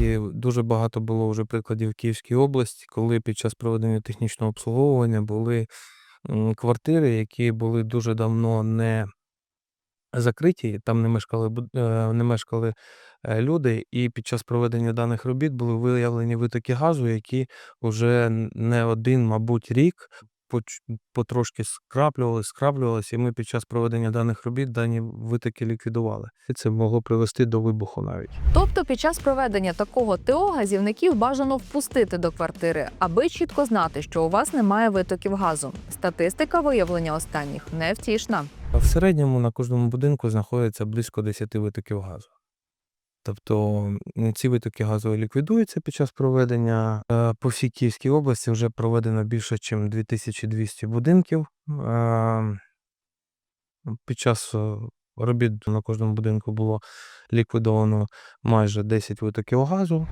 І дуже багато було вже прикладів в Київській області, коли під час проведення технічного обслуговування були квартири, які були дуже давно не закриті, там не мешкали, е, не мешкали е, люди, і під час проведення даних робіт були виявлені витоки газу, які вже не один, мабуть, рік потрошки скраплювалися, скраплювалися, і ми під час проведення даних робіт дані витоки ліквідували. І це могло привести до вибуху навіть. Тобто, під час проведення такого ТО газівників бажано впустити до квартири, аби чітко знати, що у вас немає витоків газу. Статистика виявлення останніх невтішна. В середньому на кожному будинку знаходиться близько 10 витоків газу. Тобто ці витоки газу ліквідуються під час проведення. Е, По всій Київській області вже проведено більше, ніж 2200 будинків. Е, Під час е, робіт на кожному будинку було ліквідовано майже 10 витоків газу.